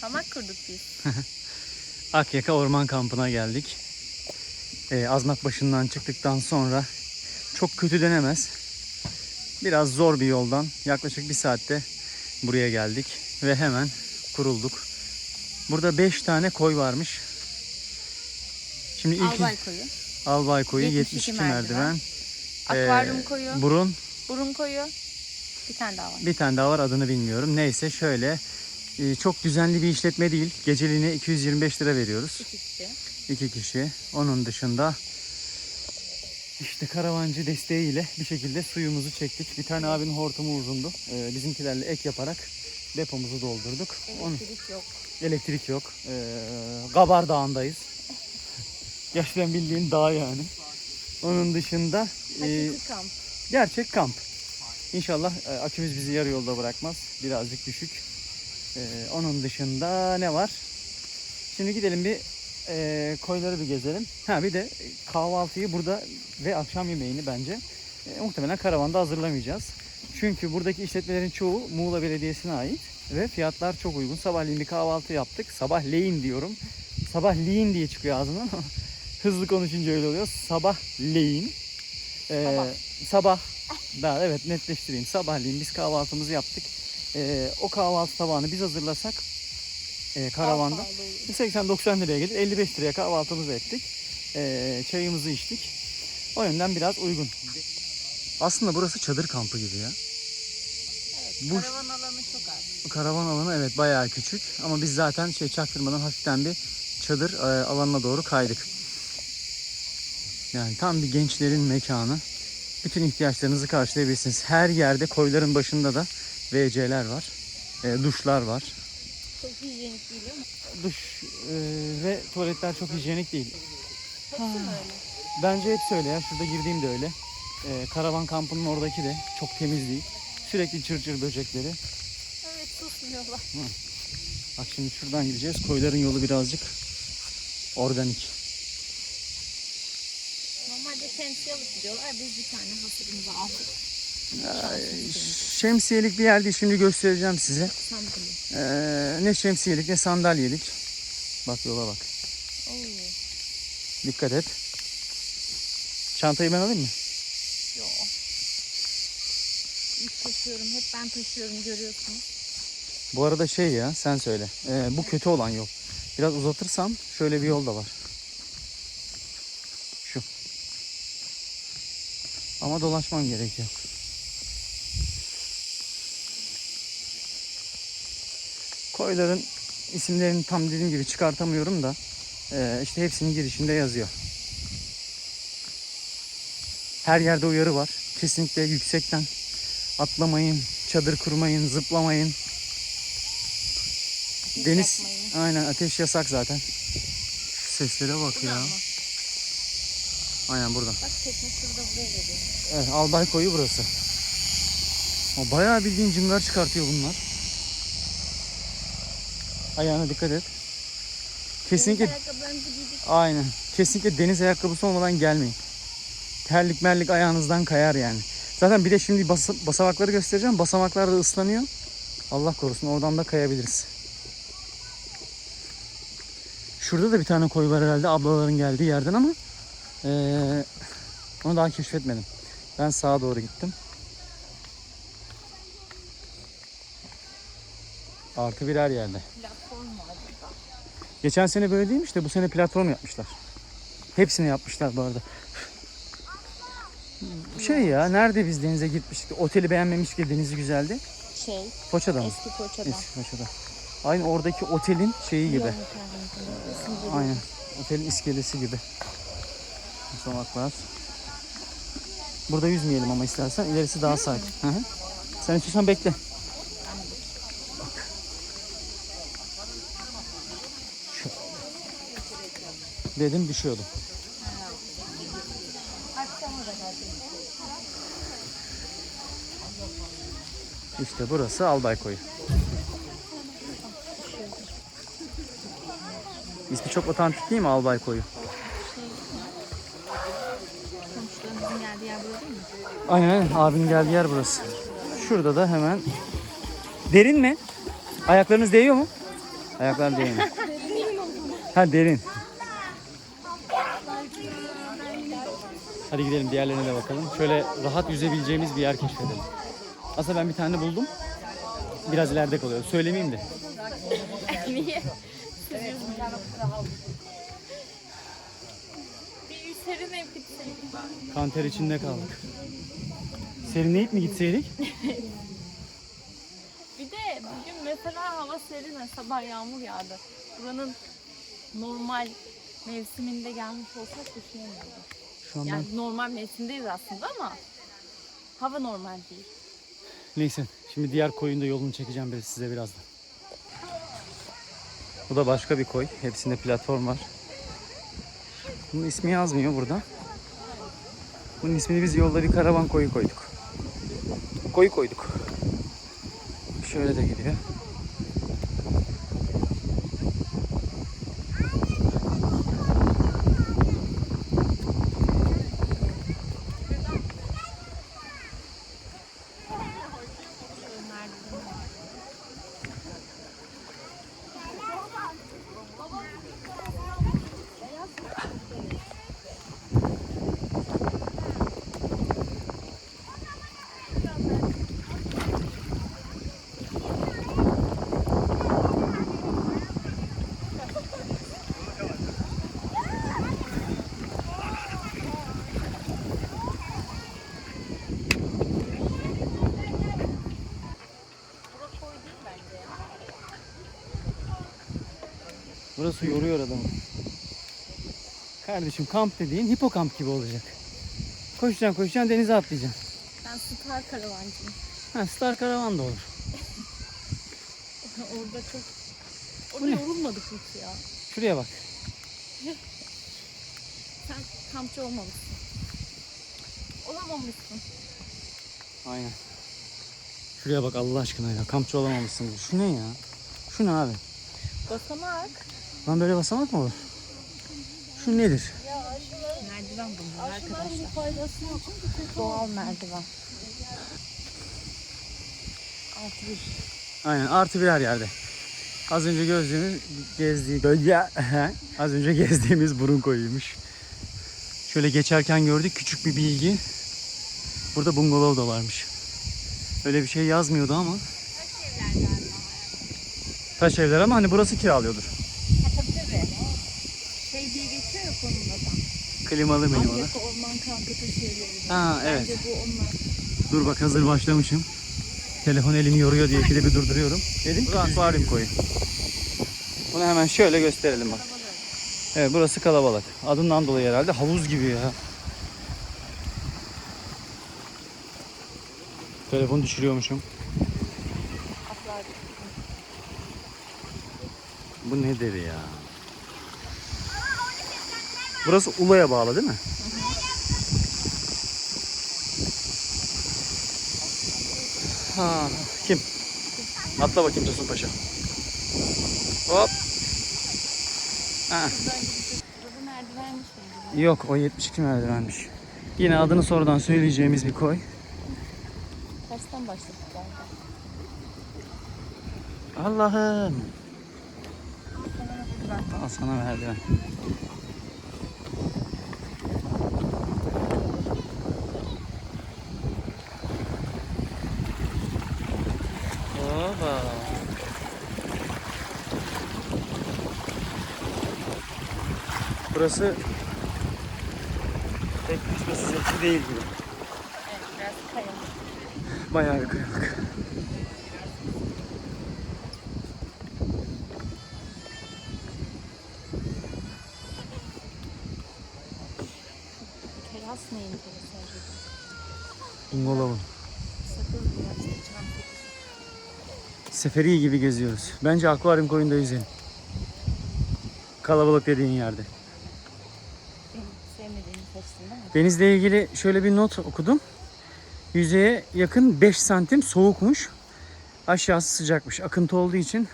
Hamak kurduk biz. Akyaka Orman Kampı'na geldik. Ee, Azmak başından çıktıktan sonra çok kötü denemez. Biraz zor bir yoldan yaklaşık bir saatte buraya geldik ve hemen kurulduk. Burada 5 tane koy varmış. Şimdi ilk Albay koyu. Albay koyu 72 72, merdiven. merdiven. Akvaryum Ee, koyu. Burun burun koyu. Bir tane daha var. bir tane daha var adını bilmiyorum. Neyse şöyle e, çok düzenli bir işletme değil. Geceliğine 225 lira veriyoruz. İki kişi. iki kişi. Onun dışında işte karavancı desteğiyle bir şekilde suyumuzu çektik. Bir tane abinin hortumu uzundu. Ee, bizimkilerle ek yaparak depomuzu doldurduk. Onu, Elektrik yok. elektrik yok. Ee, Gabar Dağı'ndayız. Gerçekten bildiğin dağ yani. Onun dışında e, kamp. gerçek kamp. İnşallah e, akümüz bizi yarı yolda bırakmaz. Birazcık düşük. Ee, onun dışında ne var? Şimdi gidelim bir e, koyları bir gezelim. Ha bir de kahvaltıyı burada ve akşam yemeğini bence e, muhtemelen karavanda hazırlamayacağız. Çünkü buradaki işletmelerin çoğu Muğla Belediyesi'ne ait ve fiyatlar çok uygun. Sabahleyin bir kahvaltı yaptık. Sabahleyin diyorum. Sabahleyin diye çıkıyor ağzımdan. Hızlı konuşunca öyle oluyor. Sabahleyin. Ee, Sabah. sabah. Daha evet netleştireyim. Sabahleyin biz kahvaltımızı yaptık. Ee, o kahvaltı tabağını biz hazırlasak e, karavanda Daha pahalı olur. 80-90 liraya gelir. 55 liraya kahvaltımızı ettik. Ee, çayımızı içtik. O yönden biraz uygun. Aslında burası çadır kampı gibi ya. Evet, Bu- karavan alanı çok az. Karavan alanı evet bayağı küçük. Ama biz zaten şey çaktırmadan hafiften bir çadır e, alanına doğru kaydık. Yani tam bir gençlerin mekanı. Bütün ihtiyaçlarınızı karşılayabilirsiniz. Her yerde koyların başında da WC'ler var. E, duşlar var. Çok hijyenik değil ama. Duş e, ve tuvaletler çok hijyenik değil. Hepsi mi öyle? Bence hepsi öyle ya. Şurada girdiğim de öyle. Ee, karavan kampının oradaki de çok temiz değil. Sürekli çırçır böcekleri. Evet susmuyorlar. Bak şimdi şuradan gideceğiz. Koyların yolu birazcık organik. Normalde şemsiye alıp gidiyorlar. Biz bir tane hasırımızı aldık. Şemsiyelik bir yer değil. Şimdi göstereceğim size. Ee, ne şemsiyelik ne sandalyelik. Bak yola bak. Oo. Dikkat et. Çantayı ben alayım mı? Yo. İlk taşıyorum. Hep ben taşıyorum görüyorsunuz. Bu arada şey ya sen söyle. Ee, bu kötü olan yol. Biraz uzatırsam şöyle bir yol da var. Şu. Ama dolaşman gerekiyor. Koyların isimlerini tam dediğim gibi çıkartamıyorum da ee, işte hepsinin girişinde yazıyor. Her yerde uyarı var. Kesinlikle yüksekten atlamayın, çadır kurmayın, zıplamayın. Siz Deniz yapmayın. aynen ateş yasak zaten. Şu seslere bak ya. Buradan mı? Aynen buradan. Bak tekne şurada buraya geliyor. Evet Albay koyu burası. O bayağı bildiğin cıngar çıkartıyor bunlar. Ayağına dikkat et. Kesinlikle aynen. Kesinlikle deniz ayakkabısı olmadan gelmeyin. Terlik merlik ayağınızdan kayar yani. Zaten bir de şimdi basa- basamakları göstereceğim. Basamaklar da ıslanıyor. Allah korusun oradan da kayabiliriz. Şurada da bir tane koy var herhalde ablaların geldiği yerden ama eee, onu daha keşfetmedim. Ben sağa doğru gittim. Artı birer yerde. Burada. Geçen sene böyle değilmiş de bu sene platform yapmışlar. Hepsini yapmışlar bu arada. Şey ya nerede biz denize gitmiştik? Oteli beğenmemiş ki denizi güzeldi. Şey, Foça'da mı? eski Koça'da. Eski Foça'da. Aynı oradaki otelin şeyi gibi. Aynen. Otelin iskelesi gibi. Basamaklar. Burada yüzmeyelim ama istersen. İlerisi daha sakin. Hı hı. Sen istiyorsan bekle. Dedim düşüyordum. İşte burası Albay Koyu. İsmi çok otantik değil mi Albay Koyu? Aynen aynen. Abinin geldiği yer burası. Şurada da hemen. Derin mi? Ayaklarınız değiyor mu? Ayaklar değmiyor. ha derin. Hadi gidelim diğerlerine de bakalım. Şöyle rahat yüzebileceğimiz bir yer keşfedelim. Aslında ben bir tane buldum. Biraz ileride kalıyor. Söylemeyeyim de. Niye? Bir serin ev gitseydik ben. Kanter içinde kaldık. Serinleyip mi gitseydik? Bir de bugün mesela hava serin, sabah yağmur yağdı. Buranın normal mevsiminde gelmiş olsak düşünemiyorum. Şu an ben... Yani normal mevsimdeyiz aslında ama hava normal değil. Neyse. Şimdi diğer koyun da yolunu çekeceğim biraz size birazdan. Bu da başka bir koy. Hepsinde platform var. Bunun ismi yazmıyor burada. Bunun ismini biz yolda bir karavan koyu koyduk. Koyu koyduk. Şöyle de gidiyor. Burası yoruyor adamı. Kardeşim kamp dediğin hipokamp gibi olacak. Koşacaksın koşacaksın denize atlayacaksın. Ben star karavancıyım. Ha Star Karavan da olur. Orada çok... Orada yorulmadık hiç ya. Şuraya bak. Sen kampçı olmamışsın. Olamamışsın. Aynen. Şuraya bak Allah aşkına ya. Kampçı olamamışsın. Şu ne ya? Şu ne abi? Basamak. Lan böyle basamak mı olur? Şu nedir? Merdiven bunlar arkadaşlar. Doğal merdiven. Altı bir. Aynen artı bir her yerde. Az önce gördüğümüz gezdiği gölge az önce gezdiğimiz burun koyuymuş. Şöyle geçerken gördük küçük bir bilgi. Burada bungalov da varmış. Öyle bir şey yazmıyordu ama. Taş evler ama hani burası kiralıyordur. Ha tabii tabii. Şey diye geçiyor ya konumda da. Klimalı klimalı. Akyaka Orman Kampı taşı evleri. Ha evet. Bence bu onlar. Dur bak hazır başlamışım. Telefon elimi yoruyor diye ikide bir durduruyorum. Dedim ki akvaryum koyu. Bunu hemen şöyle gösterelim bak. Evet burası kalabalık. Adından dolayı herhalde havuz gibi ya. Telefonu düşürüyormuşum. Bu nedir ya? Burası Ula'ya bağlı değil mi? Ha, kim? Atla bakayım Tosun Paşa. Hop. Ha. Yok o 72 merdivenmiş. Yine adını sonradan söyleyeceğimiz bir koy. Tersten başladık galiba. Allah'ım. Al sana merdiven. Burası pek düşmesi zevkli değil gibi. Evet biraz kaya. Bayağı bir kayalık. Teras ne enteresan acaba? Bungalovun. Sakız biraz da çam kokusu. Seferi gibi geziyoruz. Bence akvaryum koyunda yüzelim. Kalabalık dediğin yerde. Benim sevmediğimi seçtin değil mi? Denizle ilgili şöyle bir not okudum. Yüzeye yakın 5 santim soğukmuş. Aşağısı sıcakmış. Akıntı olduğu için.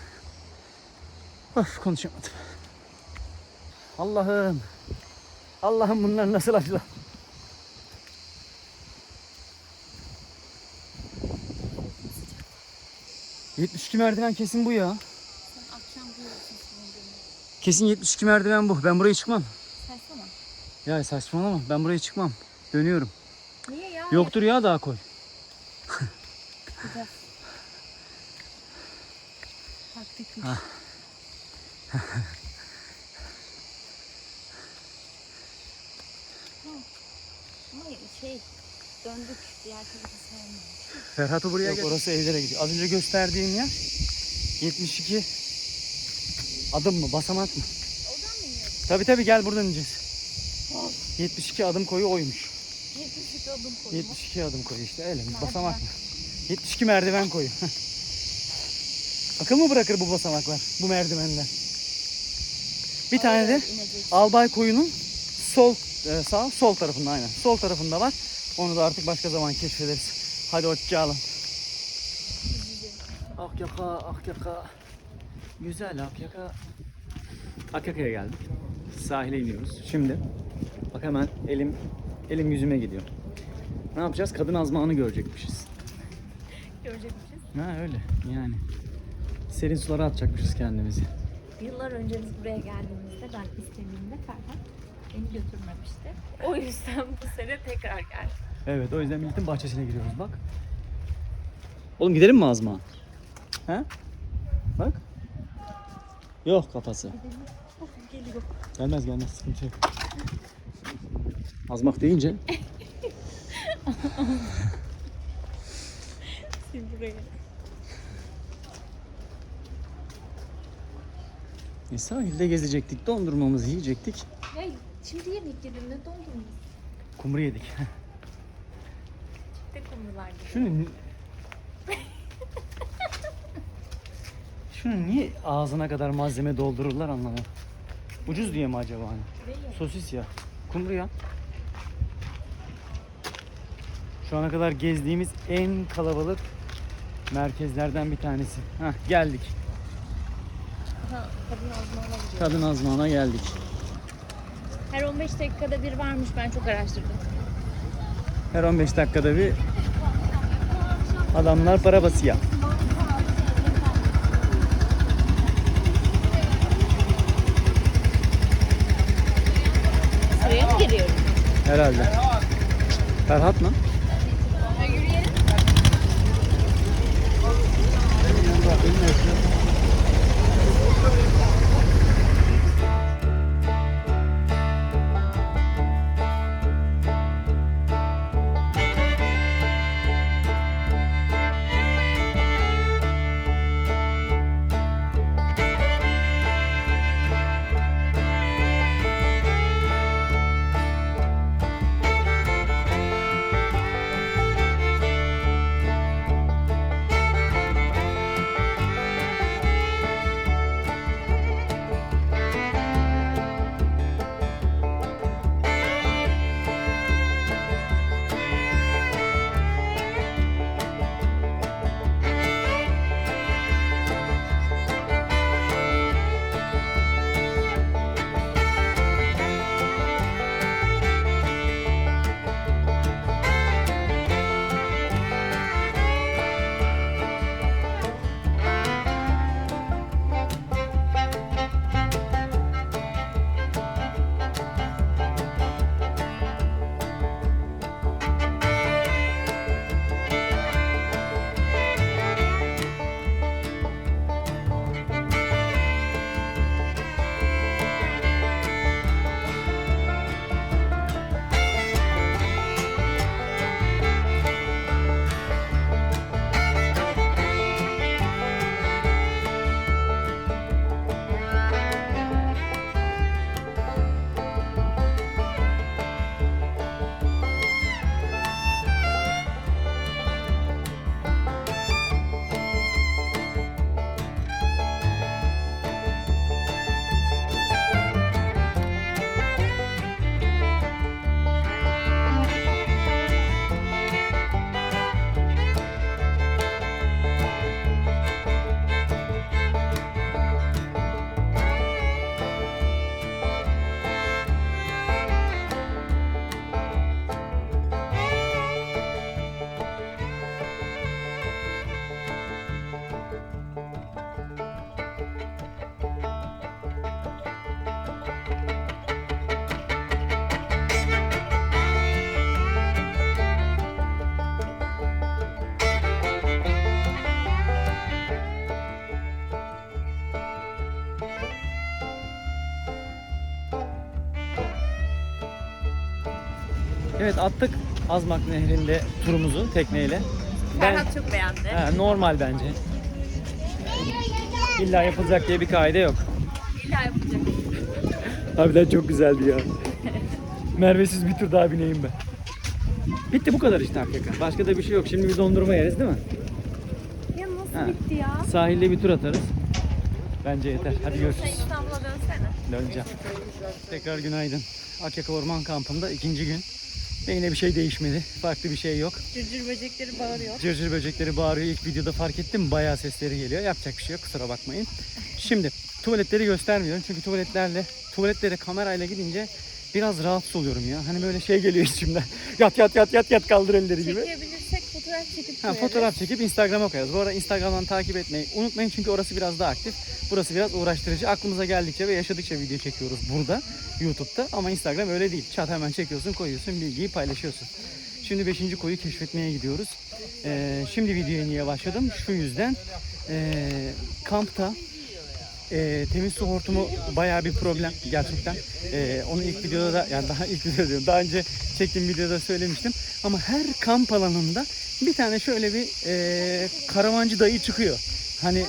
Of konuşamadım. Allah'ım. Allah'ım bunlar nasıl acılar. Sıcak. 72 merdiven kesin bu ya. Kesin 72 merdiven bu. Ben buraya çıkmam. Ya saçmalama. Ben buraya çıkmam. Dönüyorum. Niye ya? Yoktur ya daha koy. Taktikmiş. Ah. Ama şey döndük diğer tarafı sevmiyorum. Ferhat'ı buraya Yok, orası evlere gidiyor. Az önce gösterdiğim yer 72 adım mı basamak mı? Oradan mı iniyoruz? Tabi tabi gel buradan ineceğiz. 72 adım koyu oymuş. 72 adım koydum. 72 adım koyu işte öyle mi? Basamak mı? 72 merdiven koyu. Akıl mı bırakır bu basamaklar? Bu merdivenler. Bir tane de. Albay koyunun sol e, sağ sol tarafında aynen. Sol tarafında var. Onu da artık başka zaman keşfederiz. Hadi hoşçakalın. Akyaka, Akyaka. Güzel Akyaka. Akyaka'ya geldik. Sahile iniyoruz. Şimdi bak hemen elim elim yüzüme gidiyor. Ne yapacağız? Kadın azmağını görecekmişiz. Görecekmişiz. Ha öyle yani. Serin sulara atacakmışız kendimizi. Yıllar önce biz buraya geldiğimizde ben istediğimde Ferhat beni götürmemişti. O yüzden bu sene tekrar geldim. Evet o yüzden milletin bahçesine giriyoruz bak. Oğlum gidelim mi Azma? He? Bak. Yok kafası. Gelmez gelmez sıkıntı yok. Azmak deyince Şimdi buraya. e, sahilde gezecektik, dondurmamızı yiyecektik. Ya şimdi yemek yedim ne dondurmuş. Kumru yedik. De kumrular gibi. Şunu Şunu niye ağzına kadar malzeme doldururlar anlamadım. Ucuz diye mi acaba hani? Sosis ya. Kumru ya. Şu ana kadar gezdiğimiz en kalabalık merkezlerden bir tanesi. Hah geldik. Kadın azmağına gidiyor. Kadın azmağına geldik. Her 15 dakikada bir varmış ben çok araştırdım. Her 15 dakikada bir adamlar para basıyor. Sıraya mı giriyorum? Herhalde. Ferhat mı? Benim Evet attık Azmak Nehri'nde turumuzu tekneyle. Ben, Ferhat çok beğendi. Ha, normal bence. İlla yapılacak diye bir kaide yok. İlla yapacak. Harbiden çok güzeldi ya. Mervesiz bir tur daha bineyim ben. Bitti bu kadar işte hakikaten. Başka da bir şey yok. Şimdi bir dondurma yeriz değil mi? Ya nasıl Ha. bitti ya? Sahilde bir tur atarız. Bence yeter. Hadi görüşürüz. İstanbul'a dönsene. Döneceğim. Tekrar günaydın. Akyaka Orman Kampı'nda ikinci gün. Ve yine bir şey değişmedi. Farklı bir şey yok. Cırcır böcekleri bağırıyor. Cırcır böcekleri bağırıyor. İlk videoda fark ettim. Bayağı sesleri geliyor. Yapacak bir şey yok. Kusura bakmayın. Şimdi tuvaletleri göstermiyorum. Çünkü tuvaletlerle tuvaletlere kamerayla gidince biraz rahatsız oluyorum ya. Hani böyle şey geliyor içimden. Yat yat yat yat yat kaldır elleri gibi. Çekebilirsek fotoğraf çekip Ha, koyarız. fotoğraf çekip Instagram'a koyarız. Bu arada Instagram'dan takip etmeyi unutmayın çünkü orası biraz daha aktif. Burası biraz uğraştırıcı. Aklımıza geldikçe ve yaşadıkça video çekiyoruz burada YouTube'da. Ama Instagram öyle değil. Çat hemen çekiyorsun, koyuyorsun, bilgiyi paylaşıyorsun. Şimdi 5. koyu keşfetmeye gidiyoruz. Ee, şimdi videoya niye başladım? Şu yüzden ee, kampta ee, temiz su hortumu bayağı bir problem gerçekten. Ee, onu ilk videoda da yani daha ilk videoda diyorum. Daha önce çektiğim videoda söylemiştim. Ama her kamp alanında bir tane şöyle bir ee, karavancı dayı çıkıyor. Hani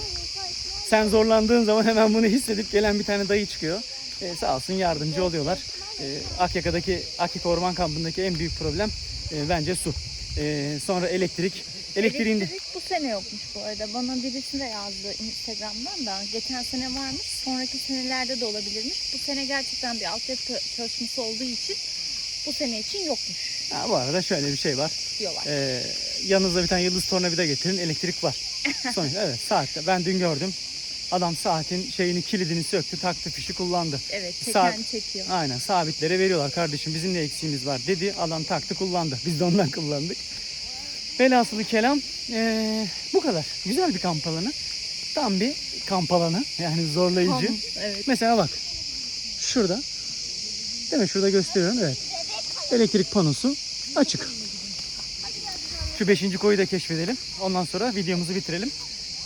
sen zorlandığın zaman hemen bunu hissedip gelen bir tane dayı çıkıyor. Ee, sağ olsun yardımcı oluyorlar. Ee, Akyaka'daki Akyaka Orman Kampı'ndaki en büyük problem ee, bence su. Ee, sonra elektrik. Elektriğin de Elektrik bu sene yokmuş bu arada. Bana birisi de yazdı Instagram'dan da. Geçen sene varmış, sonraki senelerde de olabilirmiş. Bu sene gerçekten bir altyapı çalışması olduğu için bu sene için yokmuş Ha, bu arada şöyle bir şey var. diyorlar. Ee, yanınızda bir tane yıldız tornavida getirin. Elektrik var. Sonuçta evet saatte. Ben dün gördüm. Adam saatin şeyini kilidini söktü, taktı fişi kullandı. Evet, çeken saat- çekiyor. Aynen sabitlere veriyorlar kardeşim bizim de eksiğimiz var dedi. Adam taktı kullandı. Biz de ondan kullandık. Velhasılı kelam ee, bu kadar. Güzel bir kamp alanı. Tam bir kamp alanı. Yani zorlayıcı. Tam, evet. Mesela bak. Şurada. Değil mi? Şurada gösteriyorum. Evet. Elektrik panosu açık. Şu beşinci koyu da keşfedelim. Ondan sonra videomuzu bitirelim.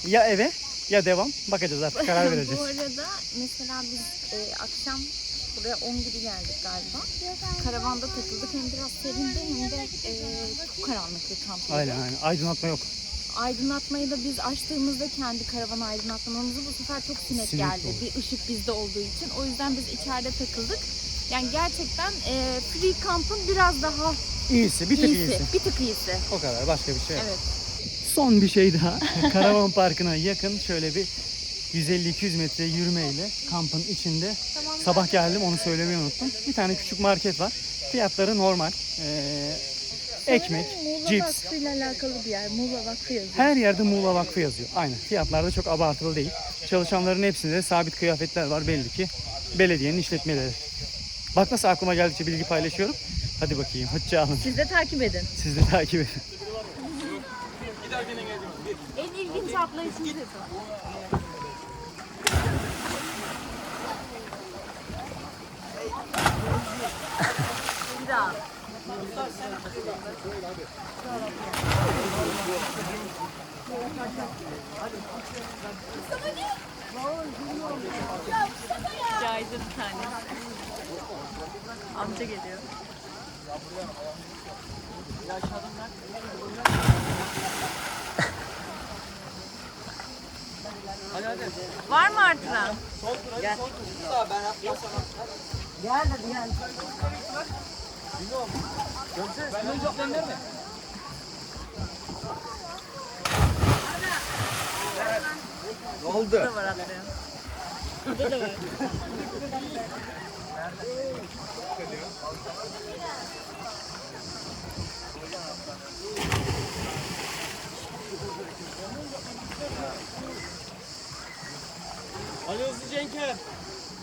Ya eve ya devam. Bakacağız artık karar vereceğiz. Bu arada mesela biz e, akşam buraya 10 gibi geldik galiba. Karavanda takıldık. Hem biraz serindi hem de e, çok karanlık bir kamp. Aynen aynen. Aydınlatma yok. Aydınlatmayı da biz açtığımızda kendi karavan aydınlatmamızı bu sefer çok sinek, Sinek geldi. oldu. Bir ışık bizde olduğu için. O yüzden biz içeride takıldık. Yani gerçekten e, free kampın biraz daha İyisi. Bir tık iyisi. iyisi. Bir tık iyisi. O kadar. Başka bir şey yok. Evet. Son bir şey daha. Karavan parkına yakın şöyle bir 150-200 metre yürümeyle kampın içinde sabah geldim onu söylemeyi unuttum. Bir tane küçük market var. Fiyatları normal. Ee, ekmek, Muğla cips. Vakfı ile alakalı bir yer. Muğla Vakfı yazıyor. Her yerde Muğla Vakfı yazıyor. Aynen. Fiyatlar da çok abartılı değil. Çalışanların hepsinde de sabit kıyafetler var belli ki. Belediyenin işletmeleri. Bak nasıl aklıma geldikçe bilgi paylaşıyorum. Hadi bakayım. Hoşça kalın. Siz de takip edin. Siz de takip edin. En ilginç atlayışımız yapın. Bir daha. Caydı bir tane. Amca geliyor. Var mı artıran? Burada da var atlayan. Burada da var. Ali Hızlı Cenker.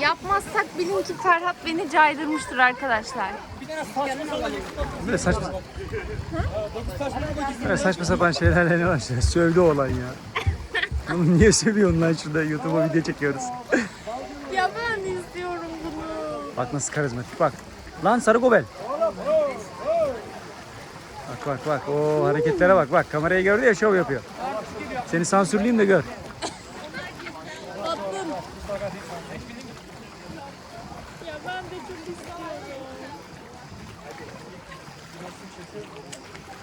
Yapmazsak bilin ki Ferhat beni caydırmıştır arkadaşlar. Böyle saçma Böyle saçma sapan şeylerle ne başlıyor? Sövdü olan ya. Oğlum niye sövüyorsun lan şurada YouTube'a video çekiyoruz. Ya ben istiyorum bunu. Bak nasıl karizmatik bak. Lan sarı gobel. Bak bak bak. O hareketlere bak bak. Kamerayı gördü ya şov yapıyor. Seni sansürleyeyim de gör. Attın. Ya ben de çok istiyorum.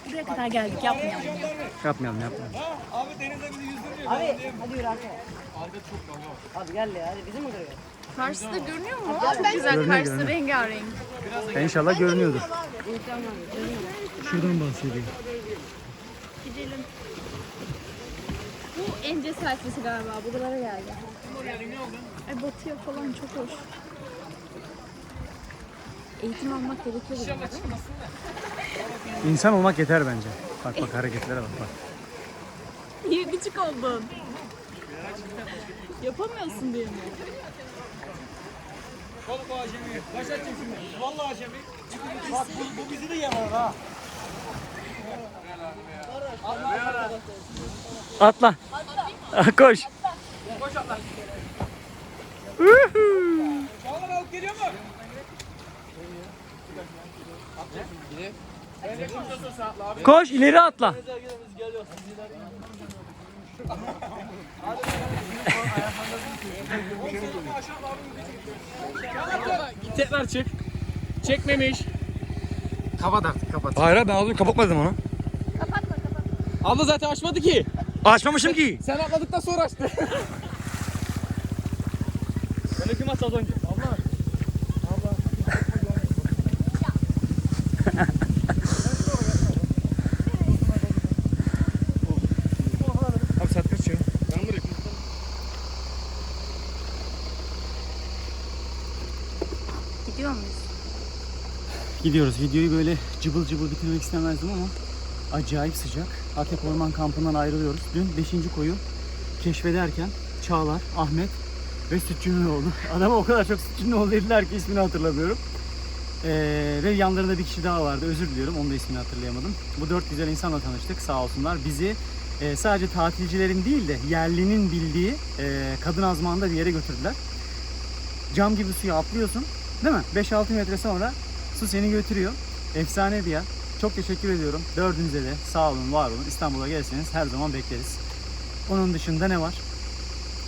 Buraya kadar geldik yapmayalım ya. Yapmayalım yapmayalım. Abi denize bizi yüzdürmüyor. Abi hadi yürü arkaya. Abi gel ya hadi bizi mi duruyor? Karşıda görünüyor mu? Çok güzel Görünüyor, karşısı görünüyor. rengarenk. İnşallah görünüyordur. Şuradan bahsediyor. Gidelim. Bu ence sayfası galiba. Buralara geldi. Ay batıyor falan çok hoş. Eğitim almak gerekiyor burada, değil mi? İnsan olmak yeter bence. Bak bak hareketlere bak bak. Niye küçük oldun? Yapamıyorsun diye mi? Balık o acemi. Başlatacağım şimdi. Vallahi acemi. Bak bu, bu bizi de yarar ha. Atla. Koş. Koş atla. Çağlar alıp geliyor mu? Koş ileri atla. Tekrar çık. Çekmemiş. Kapat artık kapat. Hayır abi ben az önce kapatmadım onu. Abla zaten açmadı ki. Açmamışım ki. Sen atladıktan sonra açtı. Öyle kim açtı az önce? Abla. Abi saat kaç ya? Ben buraya Gidiyor muyuz? Gidiyoruz. Videoyu böyle cıbıl cıbıl bitirmek istemezdim ama acayip sıcak. Atek Orman Kampı'ndan ayrılıyoruz. Dün 5. koyu keşfederken Çağlar, Ahmet ve Sütçü oldu. Adama o kadar çok Sütçü oldu dediler ki ismini hatırlamıyorum. Ee, ve yanlarında bir kişi daha vardı. Özür diliyorum. Onu da ismini hatırlayamadım. Bu dört güzel insanla tanıştık. Sağ olsunlar. Bizi e, sadece tatilcilerin değil de yerlinin bildiği e, kadın azmanda bir yere götürdüler. Cam gibi suya atlıyorsun. Değil mi? 5-6 metre sonra su seni götürüyor. Efsane bir yer. Çok teşekkür ediyorum. Dördünüze de sağ olun, var olun. İstanbul'a gelirseniz her zaman bekleriz. Onun dışında ne var?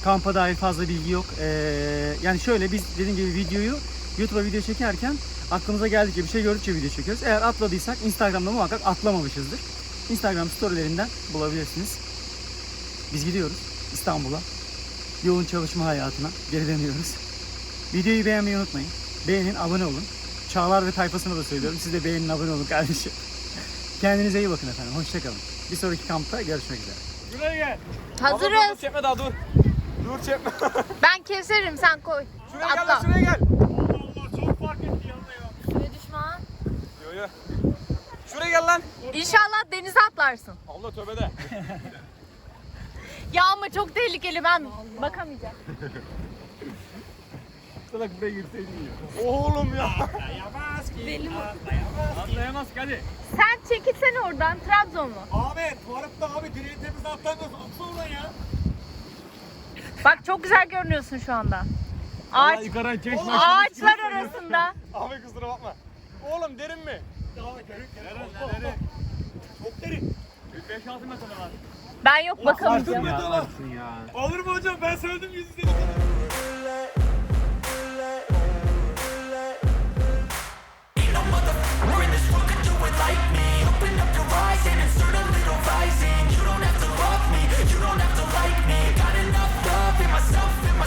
Kampa dair fazla bilgi yok. Ee, yani şöyle biz dediğim gibi videoyu YouTube'a video çekerken aklımıza geldikçe bir şey gördükçe video çekiyoruz. Eğer atladıysak Instagram'da muhakkak atlamamışızdır. Instagram storylerinden bulabilirsiniz. Biz gidiyoruz İstanbul'a. Yoğun çalışma hayatına geri dönüyoruz. Videoyu beğenmeyi unutmayın. Beğenin, abone olun. Çağlar ve tayfasına da söylüyorum. Siz de beğenin, abone olun kardeşim. Kendinize iyi bakın efendim. Hoşçakalın. Bir sonraki kampta görüşmek üzere. Şuraya gel. Abla, dur, Hazırız. dur, çekme daha dur. Dur çekme. Ben keserim sen koy. Şuraya gel lan Atla. şuraya gel. Allah Allah çok fark etti yanına ya. Düşman. Yo yo. Şuraya gel lan. İnşallah denize atlarsın. Abla tövbede. Ya ama çok tehlikeli ben bakamayacağım. Salak buraya girseydin ya. Oğlum ya. Dayamaz ki. Belli mi? Atlayamaz ki hadi. Sen çekilsene oradan Trabzon mu? Ahmet varıp da abi direğin tepesine atlamıyorsun. Atla oradan ya. Bak çok güzel görünüyorsun şu anda. Ağaç, yukarıdan çeşme. ağaçlar arasında. Abi kusura bakma. Oğlum derin mi? Derin derin. derin. Çok derin. 5-6 metre var. Ben yok bakamayacağım. Olur mu hocam? Ben söyledim yüz izledim. like me Open up your eyes and insert a little rising. You don't have to love me, you don't have to like me. Got enough love in myself, in my